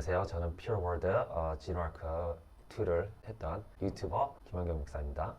안녕하세요. 저는 Word 어, 진화크 2를 했던 유튜버 김원경 목사입니다.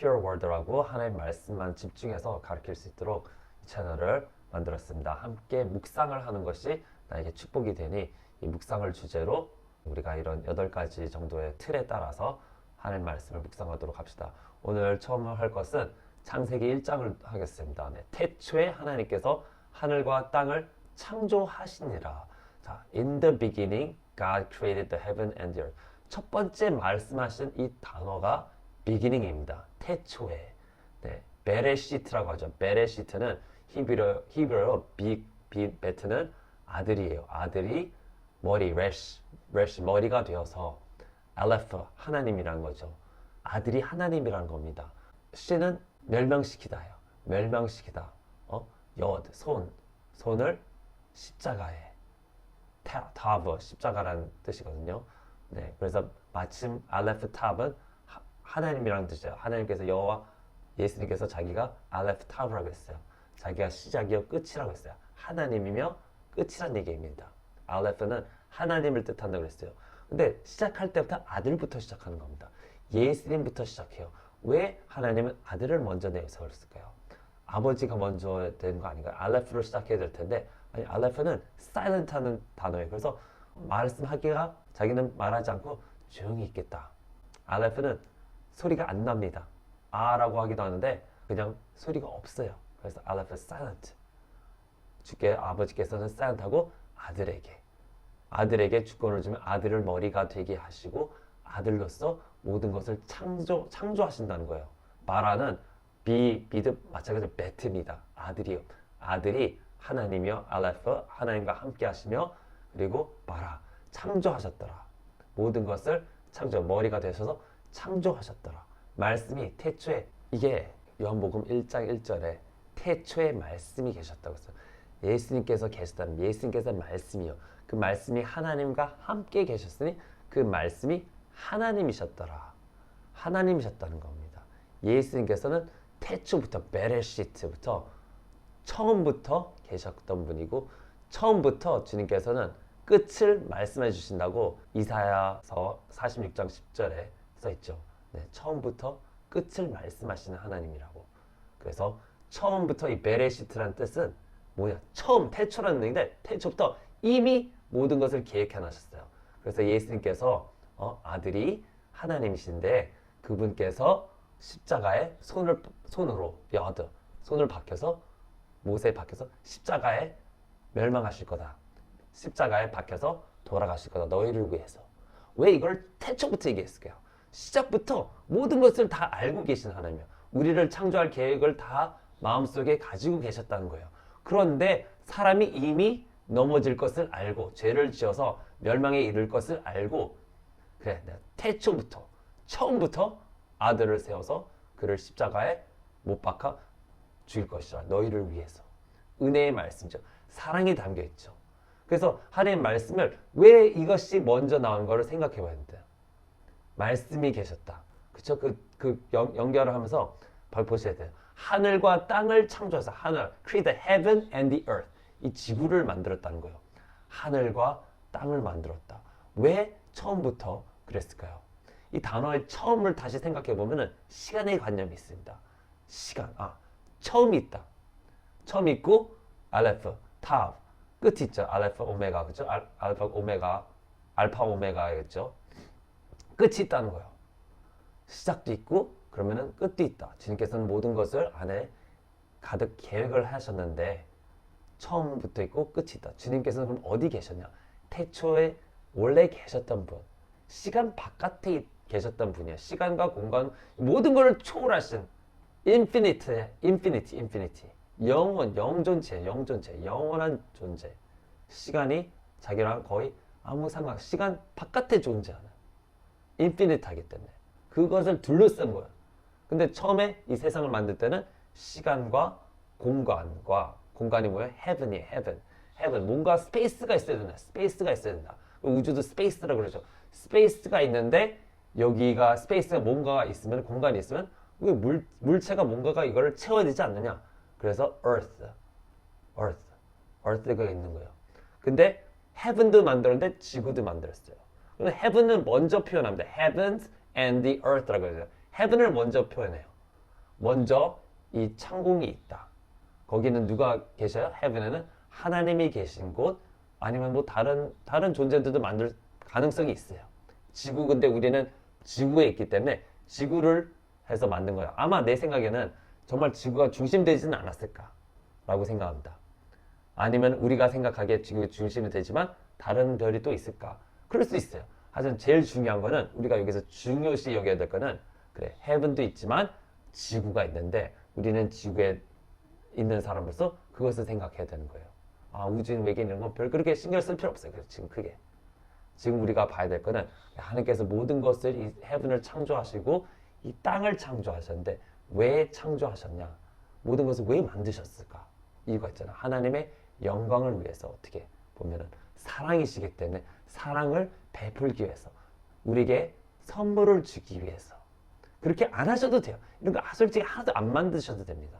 Word라고 하나님 말씀만 집중해서 가르칠 수 있도록 이 채널을 만들었습니다. 함께 묵상을 하는 것이 나에게 축복이 되니 이 묵상을 주제로 우리가 이런 여덟 가지 정도의 틀에 따라서 하나님 말씀을 묵상하도록 합시다. 오늘 처음 할 것은 창세기 1장을 하겠습니다. 네, 태초에 하나님께서 하늘과 땅을 창조하시니라. 자, in the beginning God created the heaven and the earth. 첫 번째 말씀하신 이 단어가 beginning입니다. 태초에. 네, 베레시트라고 하죠. 베레시트는 히브리어 히브리어 비, 비 베트는 아들이에요. 아들이 머리 레시 레시 머리가 되어서 알레프 하나님이라는 거죠. 아들이 하나님이라는 겁니다. 씨는 멸망시키다요. 멸망시키다. 어? 여드 손 손을 십자가에 타, 타브 십자가라는 뜻이거든요. 네, 그래서 마침 알레프 탑은 하, 하나님이라는 뜻이에요. 하나님께서 여호와 예수님께서 자기가 알레프 탑이라고 했어요. 자기가 시작이요 끝이라고 했어요. 하나님이며 끝이란 얘기입니다. 알레프는 하나님을 뜻한다고 그랬어요. 근데 시작할 때부터 아들부터 시작하는 겁니다. 예수님부터 시작해요. 왜 하나님은 아들을 먼저 내세웠을까요? 아버지가 먼저 된 거 아닌가요? 알레프로 시작해야 될 텐데 아니 알레프는 silent 하는 단어예요. 그래서 말씀하기가 자기는 말하지 않고 조용히 있겠다. 알레프는 소리가 안 납니다. 아라고 하기도 하는데 그냥 소리가 없어요. 그래서 알레프 silent. 주께 아버지께서는 silent하고 아들에게 아들에게 주권을 주면 아들을 머리가 되게 하시고 아들로서 모든 것을 창조 창조하신다는 거예요. 바라는 비 비드 마찬가지로 베트입니다. 아들이요. 아들이 하나님이요. 알레프 하나님과 함께 하시며 그리고 바라 창조하셨더라. 모든 것을 창조 머리가 되셔서 창조하셨더라. 말씀이 태초에 이게 요한복음 1장 1절에 태초에 말씀이 계셨다고 했어요. 예수님께서 계셨다는 예수님께서 말씀이요. 그 말씀이 하나님과 함께 계셨으니 그 말씀이 하나님이셨더라. 하나님이셨다는 겁니다. 예수님께서는 태초부터 베레시트부터 처음부터 계셨던 분이고 처음부터 주님께서는 끝을 말씀해 주신다고 이사야서 46장 10절에 써 있죠. 네, 처음부터 끝을 말씀하시는 하나님이라고. 그래서 처음부터 이 베레시트란 뜻은 뭐냐? 처음 태초라는 얘기인데 태초부터 이미 모든 것을 계획해 놨었어요. 그래서 예수님께서 어, 아들이 하나님이신데 그분께서 십자가에 손을 손으로 여드 손을 박혀서 못에 박혀서 십자가에 멸망하실 거다. 십자가에 박혀서 돌아가실 거다. 너희를 위해서. 왜 이걸 태초부터 얘기했을까요? 시작부터 모든 것을 다 알고 계신 하나님이요. 우리를 창조할 계획을 다 마음속에 가지고 계셨다는 거예요. 그런데 사람이 이미 넘어질 것을 알고 죄를 지어서 멸망에 이를 것을 알고 그래 내가 태초부터 처음부터 아들을 세워서 그를 십자가에 못 박아 죽일 것이라 너희를 위해서. 은혜의 말씀이죠. 사랑이 담겨 있죠. 그래서 하나님 말씀을 왜 이것이 먼저 나온 거를 생각해 봐야 된다 말씀이 계셨다. 그쵸? 그, 그 연, 연결을 하면서 보셔야 돼요. 하늘과 땅을 창조해서 하늘 create the heaven and the earth. 이 지구를 만들었다는 거예요. 하늘과 땅을 만들었다. 왜 처음부터 그랬을까요? 이 단어의 처음을 다시 생각해 보면은 시간의 관념이 있습니다. 시간, 아, 처음이 있다. 처음 있고 알레프, 탑, 끝이 있죠. 알레프, 오메가, 그죠? 알, 알파, 오메가, 알파, 오메가겠죠. 끝이 있다는 거예요. 시작도 있고 그러면은 끝도 있다. 주님께서는 모든 것을 안에 가득 계획을 하셨는데 처음부터 있고 끝이 있다. 주님께서는 그럼 어디 계셨냐? 태초에 원래 계셨던 분, 시간 바깥에 계셨던 분이야. 시간과 공간 모든 것을 초월하신 인피니트의 인피니티, 인피니티. 영원, 영존체, 영존체, 영원한 존재. 시간이 자기랑 거의 아무 상관, 시간 바깥에 존재하는 인피니트하기 때문에 그것을 둘러싼 거야. 근데 처음에 이 세상을 만들 때는 시간과 공간과 공간이 뭐예요? heaven이 heaven. heaven. 뭔가 스페이스가 있어야 된다. 스페이스가 있어야 된다. 우주도 스페이스라고 그러죠. 스페이스가 있는데 여기가 스페이스가 뭔가가 있으면 공간이 있으면 왜 물, 물체가 뭔가가 이거를 채워야 되지 않느냐? 그래서 earth. earth. earth가 있는 거예요. 근데 heaven도 만들었는데 지구도 만들었어요. 그럼 heaven은 먼저 표현합니다. heavens and the earth라고 해요. heaven을 먼저 표현해요. 먼저 이 창공이 있다. 거기는 누가 계셔요? heaven에는 하나님이 계신 곳 아니면 뭐 다른 다른 존재들도 만들 가능성이 있어요. 지구 근데 우리는 지구에 있기 때문에 지구를 해서 만든 거예요. 아마 내 생각에는 정말 지구가 중심되지는 않았을까라고 생각합니다. 아니면 우리가 생각하기에 지구가 중심이 되지만 다른 별이 또 있을까? 그럴 수 있어요. 하지만 제일 중요한 거는 우리가 여기서 중요시 여겨야 될 거는 그래 헤븐도 있지만 지구가 있는데 우리는 지구에 있는 사람으로서 그것을 생각해야 되는 거예요. 아 우주인 외계인 이런 건 별 그렇게 신경 쓸 필요 없어요. 지금 크게 지금 우리가 봐야 될 거는 하나님께서 모든 것을 이 헤븐을 창조하시고 이 땅을 창조하셨는데 왜 창조하셨냐? 모든 것을 왜 만드셨을까? 이유가 있잖아. 하나님의 영광을 위해서 어떻게 보면은 사랑이시기 때문에 사랑을 베풀기 위해서 우리에게 선물을 주기 위해서 그렇게 안 하셔도 돼요. 이런 거 솔직히 하나도 안 만드셔도 됩니다.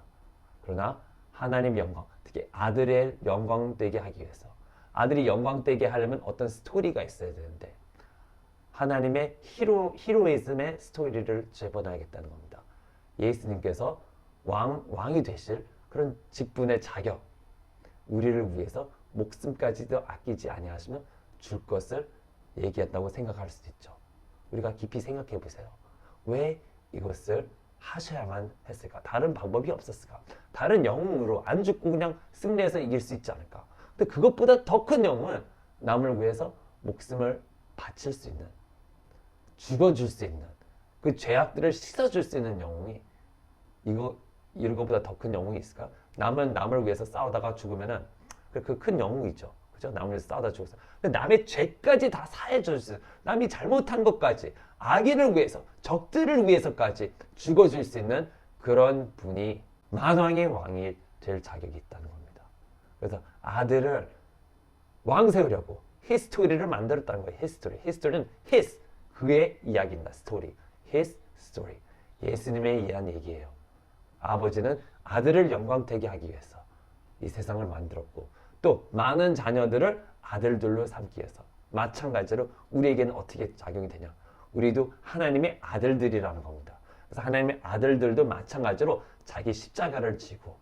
그러나 하나님 영광, 특히 아들의 영광 되게 하기 위해서 아들이 영광 되게 하려면 어떤 스토리가 있어야 되는데 하나님의 히로 히로이즘의 스토리를 재본하겠다는 겁니다. 예수님께서 왕 왕이 되실 그런 직분의 자격 우리를 위해서 목숨까지도 아끼지 아니하시면 줄 것을 얘기한다고 생각할 수도 있죠. 우리가 깊이 생각해 보세요. 왜 이것을 하셔야만 했을까? 다른 방법이 없었을까? 다른 영웅으로 안 죽고 그냥 승리해서 이길 수 있지 않을까? 근데 그것보다 더 큰 영웅은 남을 위해서 목숨을 바칠 수 있는, 죽어줄 수 있는, 그 죄악들을 씻어줄 수 있는 영웅이 이거 이런 것보다 더 큰 영웅이 있을까? 남은 남을 위해서 싸우다가 죽으면은 그 큰 영웅이죠. 그죠? 남을 위해서 싸우다. 근데 남의 죄까지 다 사해줄 수, 남이 잘못한 것까지 악인을 위해서, 적들을 위해서까지 죽어줄 수 있는 그런 분이 만왕의 왕이 될 자격이 있다는 겁니다. 그래서 아들을 왕 세우려고 히스토리를 만들었다는 거예요. 히스토리. 히스토리는 his 그의 이야기입니다. 스토리. his story. 예수님에 의한 얘기예요. 아버지는 아들을 영광되게 하기 위해서 이 세상을 만들었고 또 많은 자녀들을 아들들로 삼기 위해서 마찬가지로 우리에게는 어떻게 작용이 되냐 우리도 하나님의 아들들이라는 겁니다 그래서 하나님의 아들들도 마찬가지로 자기 십자가를 지고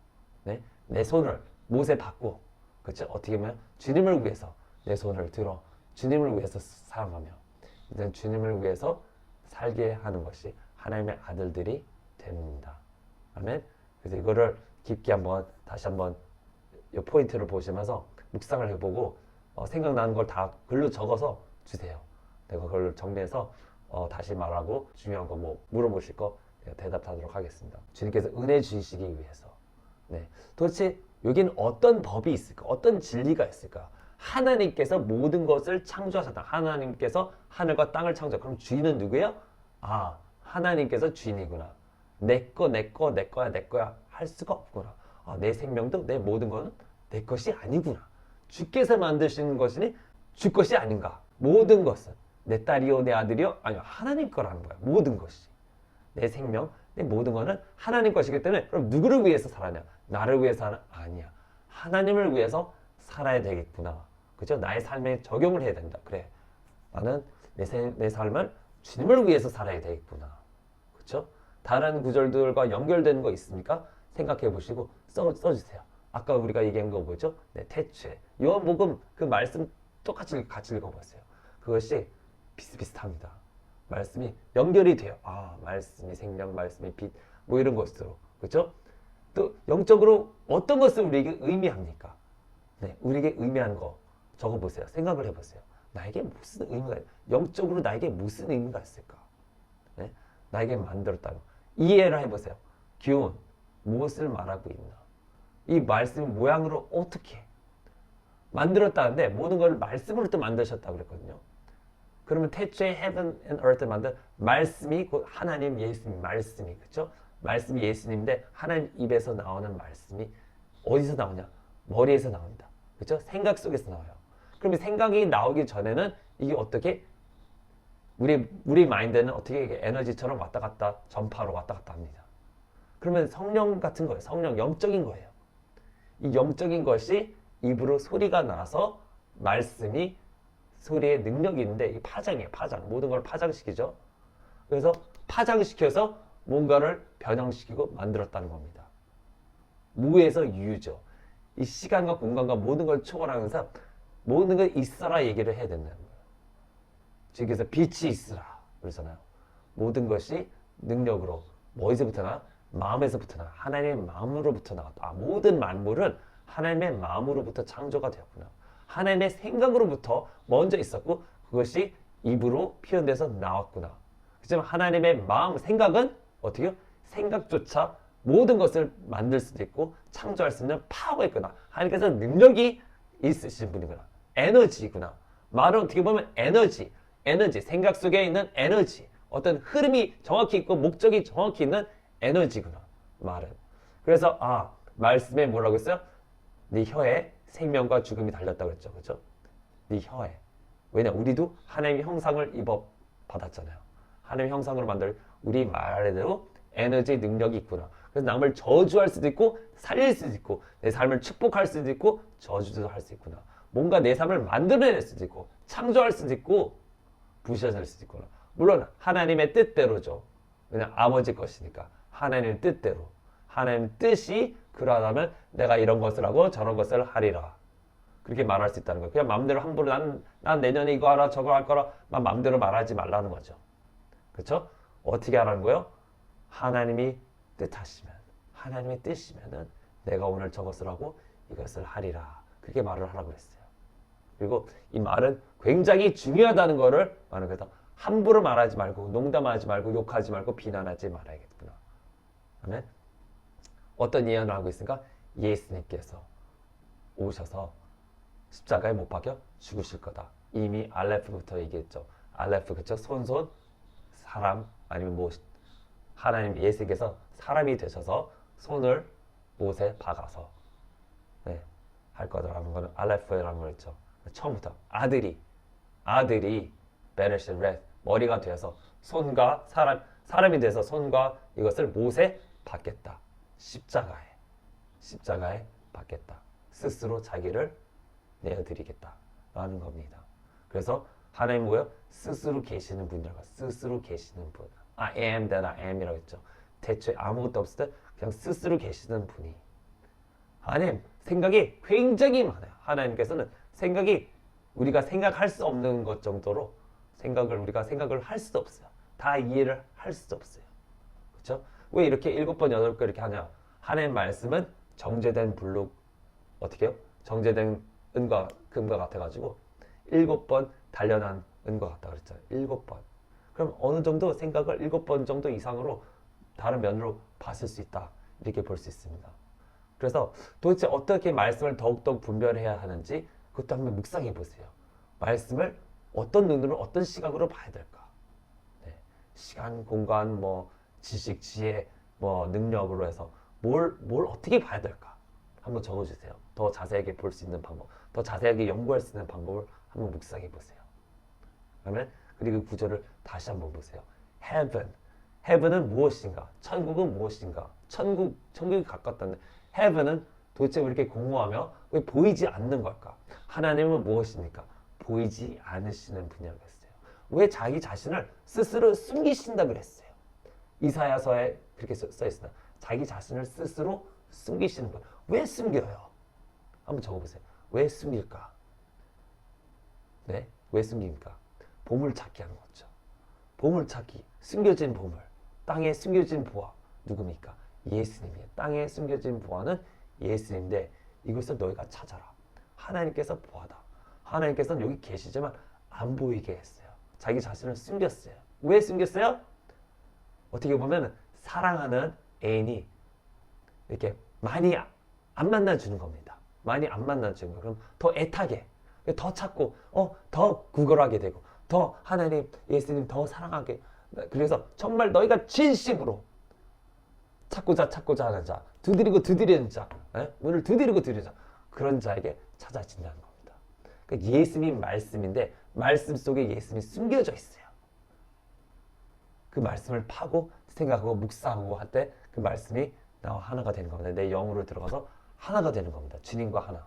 네? 내 손을 못에 받고 그렇죠? 어떻게 보면 주님을 위해서 내 손을 들어 주님을 위해서 사랑하며 이제 주님을 위해서 살게 하는 것이 하나님의 아들들이 됩니다. 아멘. 그래서 이거를 깊게 한번 다시 한번 이 포인트를 보시면서 묵상을 해보고 어, 생각나는 걸 다 글로 적어서 주세요. 내가 그걸 정리해서 어, 다시 말하고 중요한 거 뭐 물어보실 거 대답하도록 하겠습니다. 주님께서 은혜 주시기 위해서. 네. 도대체 여기는 어떤 법이 있을까? 어떤 진리가 있을까? 하나님께서 모든 것을 창조하셨다. 하나님께서 하늘과 땅을 창조. 그럼 주인은 누구예요? 아, 하나님께서 주인이구나. 내 거, 내 거, 내 거야, 내 거야 할 수가 없구나. 아, 내 생명도 내 모든 거는 내 것이 아니구나. 주께서 만드시는 것이니 주 것이 아닌가. 모든 것은 내 딸이요, 내 아들이요, 아니요 하나님 거라는 거야. 모든 것이 내 생명, 내 모든 거는 하나님 것이기 때문에 그럼 누구를 위해서 살아냐? 나를 위해서 하나? 아니야. 하나님을 위해서 살아야 되겠구나. 그죠? 나의 삶에 적용을 해야 된다. 그래. 나는 내, 세, 내 삶을 주님을 위해서 살아야 되겠구나. 그렇죠? 다른 구절들과 연결되는 거 있습니까? 생각해 보시고 써, 써주세요. 아까 우리가 얘기한 거 뭐죠? 네, 태초에. 요한복음 그 말씀 똑같이 같이 읽어보세요. 그것이 비슷비슷합니다. 말씀이 연결이 돼요. 아, 말씀이 생명, 말씀이 빛, 뭐 이런 것으로. 그렇죠? 또 영적으로 어떤 것을 우리에게 의미합니까? 네, 우리에게 의미하는 거 적어보세요. 생각을 해보세요. 나에게 무슨 의미가, 영적으로 나에게 무슨 의미가 있을까? 네? 나에게 만들었다는 이해를 해보세요. 기운, 무엇을 말하고 있나? 이 말씀 모양으로 어떻게 만들었다는데 모든 걸 말씀으로 또 만드셨다고 그랬거든요. 그러면 태초에 heaven and earth를 만든 말씀이 곧 하나님 예수님 말씀이 그렇죠? 말씀이 예수님인데 하나님 입에서 나오는 말씀이 어디서 나오냐? 머리에서 나온다. 그렇죠? 생각 속에서 나와요. 그러면 생각이 나오기 전에는 이게 어떻게 우리 우리 마인드는 어떻게 에너지처럼 왔다 갔다 전파로 왔다 갔다 합니다. 그러면 성령 같은 거예요. 성령 영적인 거예요. 이 영적인 것이 입으로 소리가 나서 말씀이 소리의 능력이 있는데 이 파장이에요. 파장. 모든 걸 파장시키죠. 그래서 파장시켜서 뭔가를 변형시키고 만들었다는 겁니다. 무에서 유죠. 이 시간과 공간과 모든 걸 초월하면서 모든 걸 있어라 얘기를 해야 된다는 거예요. 즉 그래서 빛이 있으라 그러잖아요. 모든 것이 능력으로 뭐에서부터 나? 마음에서부터 나. 하나님의 마음으로부터 나왔다. 아, 모든 만물은 하나님의 마음으로부터 창조가 되었구나. 하나님의 생각으로부터 먼저 있었고 그것이 입으로 표현돼서 나왔구나. 그렇지만 하나님의 마음, 생각은 어떻게 요 생각조차 모든 것을 만들 수도 있고 창조할 수 있는 파워가 있구나. 하나님께서 능력이 있으신 분이구나. 에너지구나. 말은 어떻게 보면 에너지, 에너지, 생각 속에 있는 에너지. 어떤 흐름이 정확히 있고 목적이 정확히 있는 에너지구나. 말은. 그래서 아 말씀에 뭐라고 했어요? 네 혀에 생명과 죽음이 달렸다고 했죠. 그렇죠? 네 혀에. 왜냐 우리도 하나님의 형상을 입어 받았잖아요. 하나님의 형상으로 만들 우리 말에도 에너지 능력이 있구나. 그래서 남을 저주할 수도 있고 살릴 수도 있고 내 삶을 축복할 수도 있고 저주도 할 수 있구나. 뭔가 내 삶을 만들어낼 수도 있고 창조할 수도 있고 부셔질 수도 있구나. 물론 하나님의 뜻대로죠. 그냥 아버지 것이니까 하나님의 뜻대로 하나님 뜻이 그러하다면 내가 이런 것을 하고 저런 것을 하리라. 그렇게 말할 수 있다는 거예요. 그냥 마음대로 함부로 난, 난 내년에 이거 하라 저거 할 거라 막 마음대로 말하지 말라는 거죠. 그렇죠? 어떻게 하라는 거예요? 하나님이 뜻하시면 하나님의 뜻이면은 내가 오늘 저것을 하고 이것을 하리라. 그렇게 말을 하라고 했어요. 그리고 이 말은 굉장히 중요하다는 거를 말은 그래서 함부로 말하지 말고 농담하지 말고 욕하지 말고 비난하지 말아야겠구나. 아멘. 어떤 예언을 하고 있으니까 예수님께서 오셔서 십자가에 못 박혀 죽으실 거다. 이미 알레프부터 얘기했죠. 알레프 그쵸? 손손 사람 아니면 뭐 하나님 예수께서 사람이 되셔서 손을 못에 박아서 네, 할 거다라는 거는 알레프라는 거였죠. 처음부터 아들이 아들이 베르시렛 머리가 되어서 손과 사람 사람이 돼서 손과 이것을 못에 박겠다. 십자가에 십자가에 박겠다. 스스로 자기를 내어드리겠다라는 겁니다. 그래서 하나님 뭐예요? 스스로 계시는 분이라고 스스로 계시는 분. I am that I am이라고 했죠. 대체 아무것도 없을 때 그냥 스스로 계시는 분이. 하나님 생각이 굉장히 많아요. 하나님께서는 생각이 우리가 생각할 수 없는 것 정도로 생각을 우리가 생각을 할 수도 없어요. 다 이해를 할 수도 없어요. 그렇죠? 왜 이렇게 일곱 번 여덟 번 이렇게 하냐? 하나님 말씀은 정제된 불로 어떻게 해요? 정제된 은과 금과 같아가지고 일곱 번 단련한 은과 같다 그랬잖아요. 일곱 번. 그럼 어느 정도 생각을 일곱 번 정도 이상으로 다른 면으로 봤을 수 있다. 이렇게 볼 수 있습니다. 그래서 도대체 어떻게 말씀을 더욱더 분별해야 하는지 그것도 한번 묵상해 보세요. 말씀을 어떤 눈으로 어떤 시각으로 봐야 될까? 네. 시간, 공간, 뭐 지식, 지혜, 뭐 능력으로 해서 뭘, 뭘 어떻게 봐야 될까? 한번 적어주세요. 더 자세하게 볼 수 있는 방법, 더 자세하게 연구할 수 있는 방법을 한번 묵상해 보세요. 그러면 그리고 그 구절을 다시 한번 보세요. Heaven, Heaven은 무엇인가? 천국은 무엇인가? 천국, 천국이 가깝다는 Heaven은 도대체 왜 이렇게 공허하며 왜 보이지 않는 걸까? 하나님은 무엇입니까? 보이지 않으시는 분이라고 했어요. 왜 자기 자신을 스스로 숨기신다 그랬어요? 이사야서에 그렇게 써, 써 있습니다. 자기 자신을 스스로 숨기시는 분. 왜 숨겨요? 한번 적어보세요. 왜 숨길까? 네? 왜 숨깁니까? 보물 찾기 하는 거죠. 보물 찾기. 숨겨진 보물. 땅에 숨겨진 보화. 누굽니까? 예수님이에요. 땅에 숨겨진 보화는 예수님인데 이것을 너희가 찾아라. 하나님께서 보하다. 하나님께서는 여기 계시지만 안 보이게 했어요. 자기 자신을 숨겼어요. 왜 숨겼어요? 어떻게 보면 사랑하는 애인이 이렇게 많이 안 만나주는 겁니다. 많이 안 만나주는 거. 그럼 더 애타게, 더 찾고, 어, 더 구걸하게 되고, 더 하나님, 예수님 더 사랑하게. 그래서 정말 너희가 진심으로 찾고자 찾고자 하는 자, 두드리고 두드리는 자, 예? 문을 두드리고 두드리는 자, 그런 자에게 찾아진다는 겁니다. 그러니까 예수님 말씀인데 말씀 속에 예수님이 숨겨져 있어요. 그 말씀을 파고 생각하고 묵상하고 할 때 그 말씀이 나와 하나가 되는 겁니다. 내 영으로 들어가서 하나가 되는 겁니다. 주님과 하나.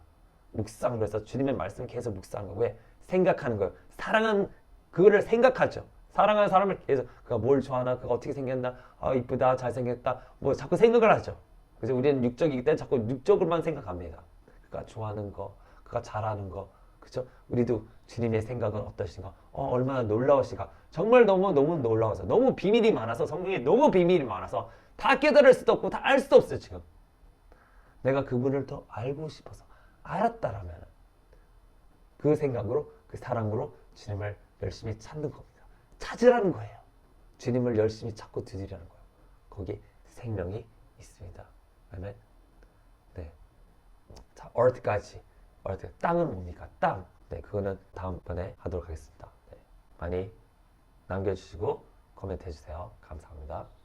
묵상을 해서 주님의 말씀을 계속 거예요. 왜? 생각하는 거예요. 사랑은 그거를 생각하죠. 사랑하는 사람을 계속 그가 뭘 좋아하나, 그가 어떻게 생겼나, 아 이쁘다, 잘생겼다, 뭐 자꾸 생각을 하죠. 그래서 우리는 육적이기 때문에 자꾸 육적으로만 생각합니다. 그가 좋아하는 거, 그가 잘하는 거, 그죠? 우리도 주님의 생각은 어떠신가? 어, 얼마나 놀라우신가? 정말 너무 너무 놀라워서 너무 비밀이 많아서 성경에 너무 비밀이 많아서 다 깨달을 수도 없고 다 알 수도 없어요 지금. 내가 그분을 더 알고 싶어서 알았다라면 그 생각으로 그 사랑으로 주님을 열심히 찾는 겁니다. 찾으라는 거예요. 주님을 열심히 찾고 드리라는 거예요. 거기 생명이 있습니다. 아멘. 네. 자, earth까지. earth. 땅은 뭡니까? 땅. 네, 그거는 다음번에 하도록 하겠습니다. 네. 많이 남겨주시고 코멘트 해주세요. 감사합니다.